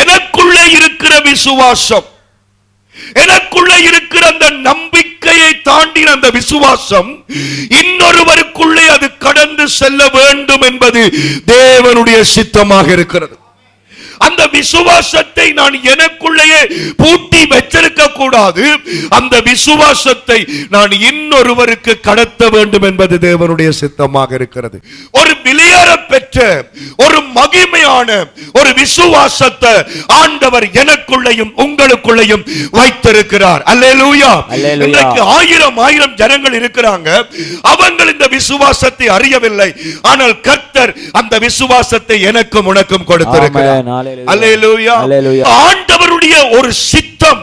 எனக்குள்ளே இருக்கிற விசுவாசம் எனக்குள்ளே இருக்கிற அந்த நம்பிக்கையை தாண்டின அந்த விசுவாசம் இன்னொருவருக்குள்ளே அது கடந்து செல்ல வேண்டும் என்பது தேவனுடைய சித்தமாக இருக்கிறது. அந்த விசுவாசத்தை நான் எனக்குள்ளேயே பூட்டி வச்சிருக்க கூடாது. அந்த விசுவாசத்தை நான் இன்னொருவருக்கு கடத்த வேண்டும் என்பது தேவனுடைய சித்தமாக இருக்கிறது. ஒரு வெளியேற பெற்ற ஒரு மகிமையான ஒரு விசுவாசத்தை ஆண்டவர் எனக்குள்ளேயும் உங்களுக்குள்ளேயும் வைத்திருக்கிறார். அல்லேலூயா. இன்றைக்கு ஆயிரம் ஆயிரம் ஜனங்கள் இருக்கிறாங்க. அவங்கள் இந்த விசுவாசத்தை அறியவில்லை. ஆனால் கர்த்தர் அந்த விசுவாசத்தை எனக்கும் உனக்கும் கொடுத்திருக்கிறார். ஆண்டவருடைய ஒரு சித்தம்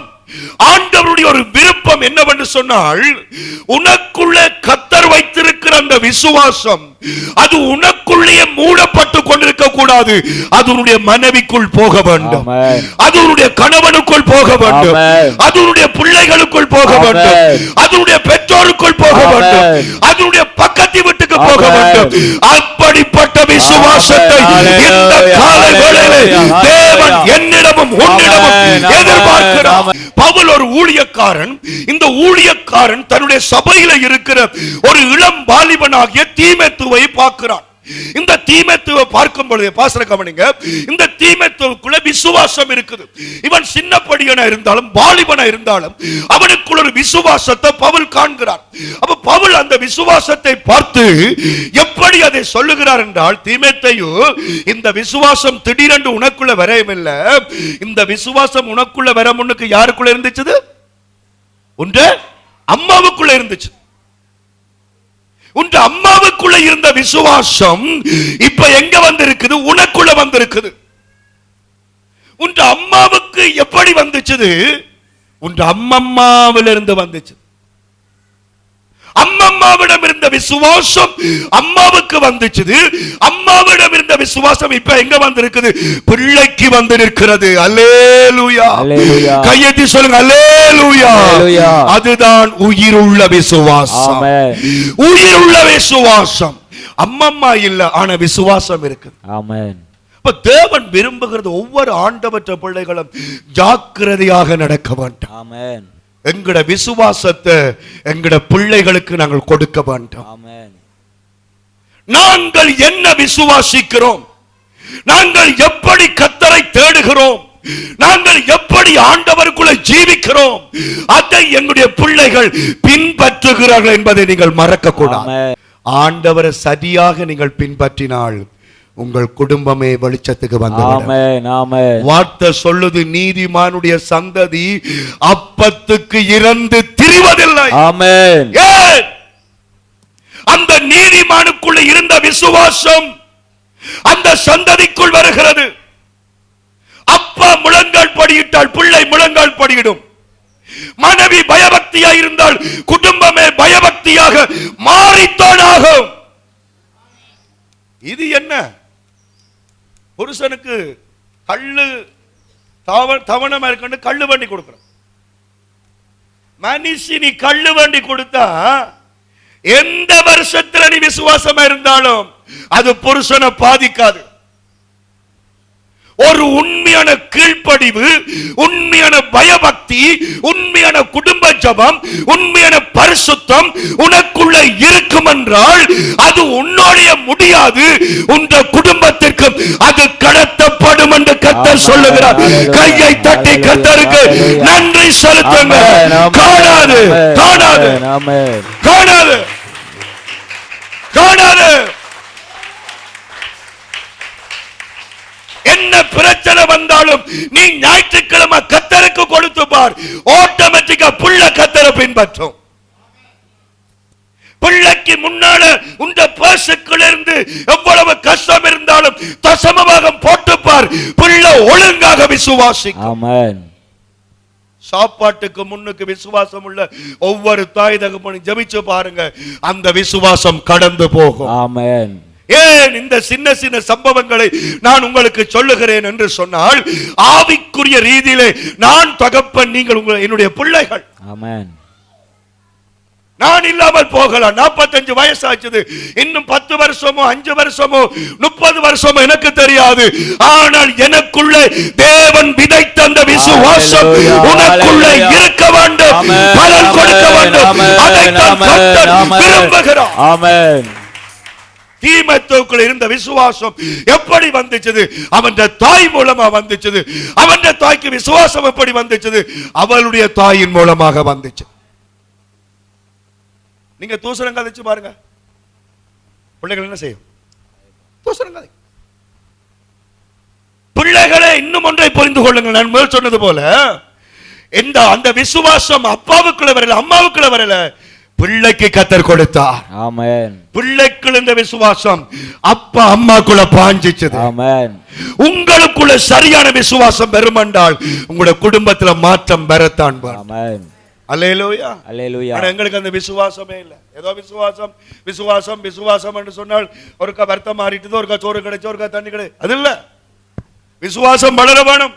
ஆண்டவருடைய ஒரு விருப்பம் என்னவென்று சொன்னால் உனக்குள்ள கத்தர் வைத்திருக்கிற அந்த விசுவாசம் அது உனக்குள்ளே மூடப்பட்டு கொண்டிருக்க கூடாது அது உன்னுடைய மனைவிக்குள் போக வேண்டும் ஆமென். அது உன்னுடைய கணவனுக்குள் போக வேண்டும் ஆமென். அது உன்னுடைய பிள்ளைகளுக்குள் போக. வேண்டும் அதனுடைய பெற்றோருக்குள் போக. வேண்டும் அதனுடைய பக்கத்து வீட்டுக்கு போக. வேண்டும் அப்படிப்பட்ட விசுவாசத்தை. இந்த தேவன். என்னிடமும் உன்னிடமும். எதிர்பார்க்கிறார். பவுல் ஒரு ஊழியக்காரன் இந்த ஊழியக்காரன் தன்னுடைய சபையில இருக்கிற ஒரு இளம் வாலிபனாகிய தீமெத்துவை பார்க்கிறான் இந்த தீமெத்துவை பார்க்கும் பொழுது பாசன கவனிங்க இந்த தீமெத்துவுக்குள்ள விசுவாசம் இருக்குது. இவன் சின்ன படியனா இருந்தாலும் வாலிபனா இருந்தாலும் அவனுக்குள்ள ஒரு விசுவாசத்தை பவுல் காண்கிறான் அப்ப பவுல் அந்த விசுவாசத்தை பார்த்து எப்படி அதை சொல்லுகிறார் என்றால் தீமெத்தையோ இந்த விசுவாசம் திடீரென்று உனக்குள்ள வரவில்லை இந்த விசுவாசம் உனக்குள்ள வர முன்னுக்கு யாருக்குள்ள இருந்துச்சு ஒன்று அம்மாவுக்குள்ள இருந்துச்சு. உன் அம்மாவுக்குள்ள இருந்த விசுவாசம் இப்ப எங்க வந்திருக்குது? உனக்குள்ள வந்திருக்குது. உன் அம்மாவுக்கு எப்படி வந்துச்சுது? உன் அம்மம்மாவிலிருந்து வந்துச்சு. அம்மம்மாவிடம் இருந்த விசுவாசம் அம்மாவுக்கு வந்துச்சுது. அம்மாவிடம் இருந்த விசுவாசம் இப்ப எங்க வந்திருக்குது? பிள்ளைக்கு வந்து நிற்கிறது அல்லேலூயா. கையெத்தி சொல்லுங்க. அல்லேலூயா. அதுதான் உயிருள்ள விசுவாசம். ஆமென். உயிருள்ள விசுவாசம். அம்மம்மா இல்ல ஆனா விசுவாசம் இருக்குது. ஆமென். இப்ப தேவன் விரும்புகிறது ஒவ்வொரு ஆண்டவற்ற பிள்ளைகளும் ஜாக்கிரதையாக நடக்க வேண்டும். ஆமென். எங்கட விசுவாசத்தை எங்கட பிள்ளைகளுக்கு நாங்கள் கொடுக்க வேண்டும். நாங்கள் என்ன விசுவாசிக்கிறோம்? நாங்கள் எப்படி கத்தரை தேடுகிறோம்? நாங்கள் எப்படி ஆண்டவருக்குள்ள ஜீவிக்கிறோம்? அதை எங்களுடைய பிள்ளைகள் பின்பற்றுகிறார்கள் என்பதை நீங்கள் மறக்க கூடாது. ஆண்டவரை சரியாக நீங்கள் பின்பற்றினால் உங்கள் குடும்பமே வெளிச்சத்துக்கு வார்த்தை சொல்லுது நீதிமானுடைய சந்ததி அப்பத்துக்கு இறந்து திரிவதில்லை. அந்த நீதிமானுக்குள்ள இருந்த விசுவாசம் அந்த சந்ததிக்குள் வருகிறது. அப்பா முழங்கால் படியிட்டால் பிள்ளை முழங்கால் படியிடும். மனைவி பயபக்தியாக இருந்தால் குடும்பமே பயபக்தியாக மாறித்தான் ஆகும். இது என்ன? புருஷனுக்கு கல்லு தவ தவணமா இருக்கணும் கல்லு வண்டி கொடுக்கிறோம் மனுஷி நீ கல்லு வண்டி கொடுத்தா எந்த வருஷத்துல நீ விசுவாசமா இருந்தாலும் அது புருஷனை பாதிக்காது. ஒரு உண்மையான கீழ்ப்படிவு உண்மையான பயபக்தி உண்மையான குடும்ப ஜபம் உண்மையான பரிசுத்தம் உனக்குள்ள இருக்கும் என்றால் அது உன்னோடைய முடியாது. உன்ற குடும்பத்திற்கும் அது கடத்தப்படும் என்று கத்தர் சொல்லுகிறார். கையை தட்டி கத்தருக்கு நன்றி செலுத்துங்க. காணாது காணாது காணாது காணாது. என்ன பிரச்சனை வந்தாலும் நீ ஞாயிற்றுக்கிழமை கத்தருக்கு கொடுத்து பார். ஆட்டோமேட்டிக்கா புள்ள கத்தரை பின்பற்றும். பிள்ளைக்கு முன்னால உண்ட பர்சுக்குள்ள இருந்து எவ்வளவு கஷ்டம் இருந்தாலும் தசமபாகம் போட்டுப்பார் பிள்ளை ஒழுங்காக விசுவாசிக்கும். சாப்பாட்டுக்கு முன்னுக்கு விசுவாசம் உள்ள ஒவ்வொரு தாய் தகப்பனும் ஜெபிச்சு பாருங்க. அந்த விசுவாசம் கடந்து போகும். ஆமென். ஏன் இந்த சின்ன சின்ன சம்பவங்களை நான் உங்களுக்கு சொல்லுகிறேன் என்று சொன்னால் ஆவிக்குரிய ரீதியிலே நான் தகப்பன் நீங்கள் என்னுடைய பிள்ளைகள். ஆமென். நான் இல்லாமல் போகலாம். நாற்பத்தஞ்சு வயசாச்சுது. இன்னும் பத்து வருஷமோ அஞ்சு வருஷமோ முப்பது வருஷமோ எனக்கு தெரியாது. ஆனால் எனக்குள்ள தேவன் விதைத்த அந்த விசுவாசம் உனக்குள்ள. இருக்க வேண்டும். பலன் கொடுக்க வேண்டும். amen. விரும்புகிறார். ஆமென். தீமத்துக்குள்ள இருந்த விசுவாசம் எப்படி வந்துச்சது? அவன் தாய் மூலமா வந்துச்சது. அவன் தாய்க்கு விசுவாசம் எப்படி வந்துச்சது? அவளுடைய தாயின் மூலமாக வந்துச்சு. நீங்க தூசரம் கதைச்சு பாருங்க. பிள்ளைகள் என்ன செய்யும்? தூசரம் கதை. பிள்ளைகளை இன்னும் ஒன்றை புரிந்து கொள்ளுங்கள். நான் முதல் சொன்னது போல இந்த அந்த விசுவாசம் அப்பாவுக்குள்ள வரல அம்மாவுக்குள்ள வரல. பிள்ளைக்கு கத்தர் கொடுத்தார். ஆமென். பிள்ளைக்குள்ள இந்த விசுவாசம் அப்பா அம்மாக்குள்ள பாஞ்சிச்சது. ஆமென். உங்களுக்குள்ள சரியான விசுவாசம் பெருமண்டால் உங்களோட குடும்பத்துல மாற்றம் பெறத்தான் ஆமென். அல்லேலூயா. அல்லேலூயா. ஆனா எங்களுக்கு அந்த விசுவாசமே இல்ல. ஏதோ விசுவாசம் விசுவாசம் விசுவாசம் என்று சொன்னால் ஒருக்கா வருத்தம் மாறிட்டுது ஒருக்கா சோறு கிடைச்சு ஒருக்கா தண்ணி கிடை அது இல்ல. விசுவாசம் வளர வேணும்.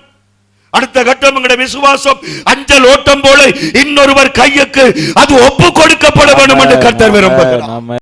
அடுத்த கட்டம் எங்களுடைய விசுவாசம் அஞ்சல் ஓட்டம் போல இன்னொருவர் கையுக்கு அது ஒப்பு கொடுக்கப்பட வேண்டும் என்று கர்த்தர் விரும்புகிறார்.